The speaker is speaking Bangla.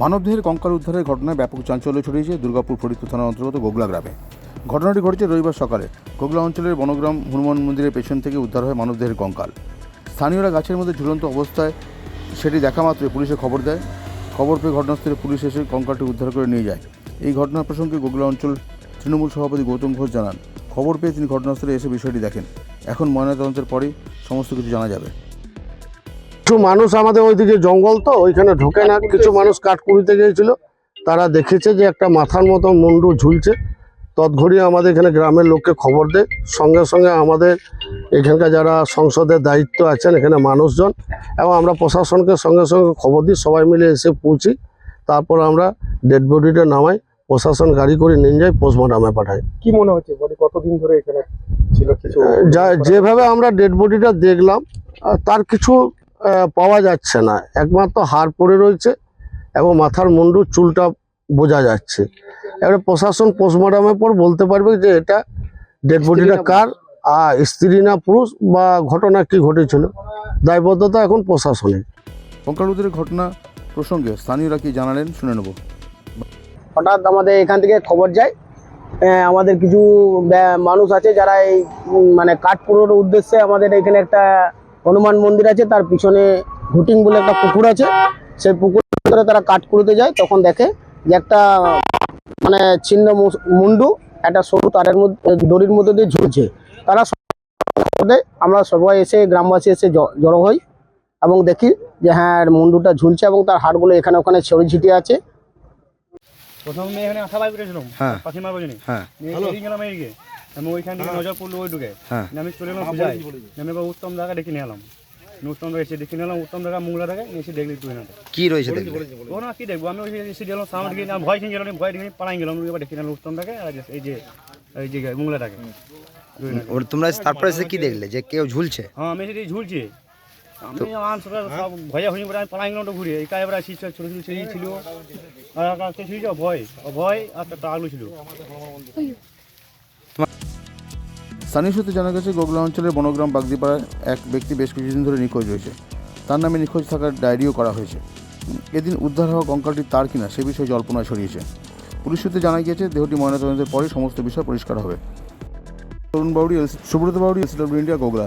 মানবদেহের কঙ্কাল উদ্ধারের ঘটনায় ব্যাপক চাঞ্চল্য ছড়িয়েছে দুর্গাপুর ফরিদপুর থানার অন্তর্গত গোগলা গ্রামে। ঘটনাটি ঘটেছে রবিবার সকালে। গোগলা অঞ্চলের বনগ্রাম হনুমান মন্দিরের পেছন থেকে উদ্ধার হয় মানবদেহের কঙ্কাল। স্থানীয়রা গাছের মধ্যে ঝুলন্ত অবস্থায় সেটি দেখা মাত্রই পুলিশে খবর দেয়। খবর পেয়ে ঘটনাস্থলে পুলিশ এসে কঙ্কালটি উদ্ধার করে নিয়ে যায়। এই ঘটনা প্রসঙ্গে গোগলা অঞ্চল তৃণমূল সভাপতি গৌতম ঘোষ জানান। খবর পেয়ে তিনি ঘটনাস্থলে এসে বিষয়টি দেখেন। এখন ময়নাতদন্তের পরেই সমস্ত কিছু জানা যাবে। কিছু মানুষ আমাদের ওইদিকে জঙ্গল তো ওইখানে ঢোকে না। কিছু মানুষ কাঠকুড়িতে গিয়েছিল। তারা দেখেছে যে একটা মাথার মতো মুন্ডু ঝুলছে। তৎঘড়ি আমাদের এখানে গ্রামের লোককে খবর দেয়। সঙ্গে সঙ্গে আমাদের এখানকার যারা সংসদের দায়িত্ব আছেন এখানে মানুষজন এবং আমরা প্রশাসনকে সঙ্গে সঙ্গে খবর দিই। সবাই মিলে এসে পৌঁছি। তারপর আমরা ডেড বডিটা নামাই। প্রশাসন গাড়ি করে নিয়ে যাই পোস্টমর্টমে পাঠাই। কি মনে হচ্ছে? বডি কতদিন ধরে এখানে ছিল কিছু যা যেভাবে আমরা ডেড বডিটা দেখলাম তার কিছু পাওয়া যাচ্ছে না। একমাত্র হাড় পড়ে রয়েছে এবং মাথার মুন্ডু চুলটা বোঝা যাচ্ছে। এবারে প্রশাসন পোস্টমর্টমের পর বলতে পারবে যে এটা ডেড বডিটা কার আর স্ত্রী না পুরুষ বা ঘটনা কি ঘটেছিল? দায়বদ্ধতা এখন প্রশাসনের। কঙ্কাল ঘটনা প্রসঙ্গে স্থানীয়রা কি জানালেন শুনে নেব। হঠাৎ আমাদের এখান থেকে খবর যায় আমাদের কিছু মানুষ আছে যারা এই মানে কাঠ পুরোর উদ্দেশ্যে আমাদের এখানে একটা হনুমান মন্দির আছে তার পিছনে ঘুটিং বলে একটা পুকুর আছে। সেই পুকুর ভিতরে তারা কাঠ কুড়োতে যায় তখন দেখে যে একটা মানে ছিন্ন মুন্ডু একটা সরু তারের মধ্যে দড়ির মধ্যে দিয়ে ঝুলছে। তারা আমরা সবাই এসে গ্রামবাসী এসে জ- জড়ো হই এবং দেখি যে হ্যাঁ মুন্ডুটা ঝুলছে এবং তার হাড়গুলো এখানে ওখানে ছড়ি ছিটিয়ে আছে। প্রথম আমি এখানে আশা বাই করেছিলাম হ্যাঁ। পাখি মারবো জানি হ্যাঁ আমি ওইখান থেকে নজর পড়ল ওই ঢুকে হ্যাঁ। আমি চলে এলাম সুজাই আমি এবার উত্তম জায়গা ডেকে নিয়ে এলাম। উত্তম জায়গা এসে ডেকে নিয়ে এলাম উত্তম জায়গা মুংলা জায়গায় এসে দেখলি তুই না কি রয়েছে দেখলে ও না কি দেখব? আমি ওই এসে গেলাম সামনে গিয়ে ভয় খেয়ে গেলাম ভয় দেখে পালাই গেলাম এবার ডেকে নিলাম উত্তম জায়গায় আর এই যে এই যে মুংলাটাকে ওর তোমরা তারপরে এসে কি দেখলে? যে কেউ ঝুলছে? হ্যাঁ আমি সেটি ঝুলছি। আমি আমার সব ভয়া হয়ে পড়ে আমি পালাই গেলাম ঘুরে। এই কাজ আসি ছোট ছোট ছিল আর একটা ছিল ভয় ও ভয় আর একটা আলু ছিল। স্থানীয় সূত্রে জানা গেছে, গোগলা অঞ্চলের বনগ্রাম বাগদিপাড়ায় এক ব্যক্তি বেশ কিছুদিন ধরে নিখোঁজ রয়েছে। তার নামে নিখোঁজ থাকার ডায়েরিও করা হয়েছে। এদিন উদ্ধার হওয়া কঙ্কালটি তার কিনা সে বিষয়ে জল্পনা ছড়িয়েছে। পুলিশ সূত্রে জানা গিয়েছে, দেহটি ময়নাতদন্তের পরে সমস্ত বিষয় পরিষ্কার হবে। Tarun Bauri Subrata Bauri LCW India, Gogla.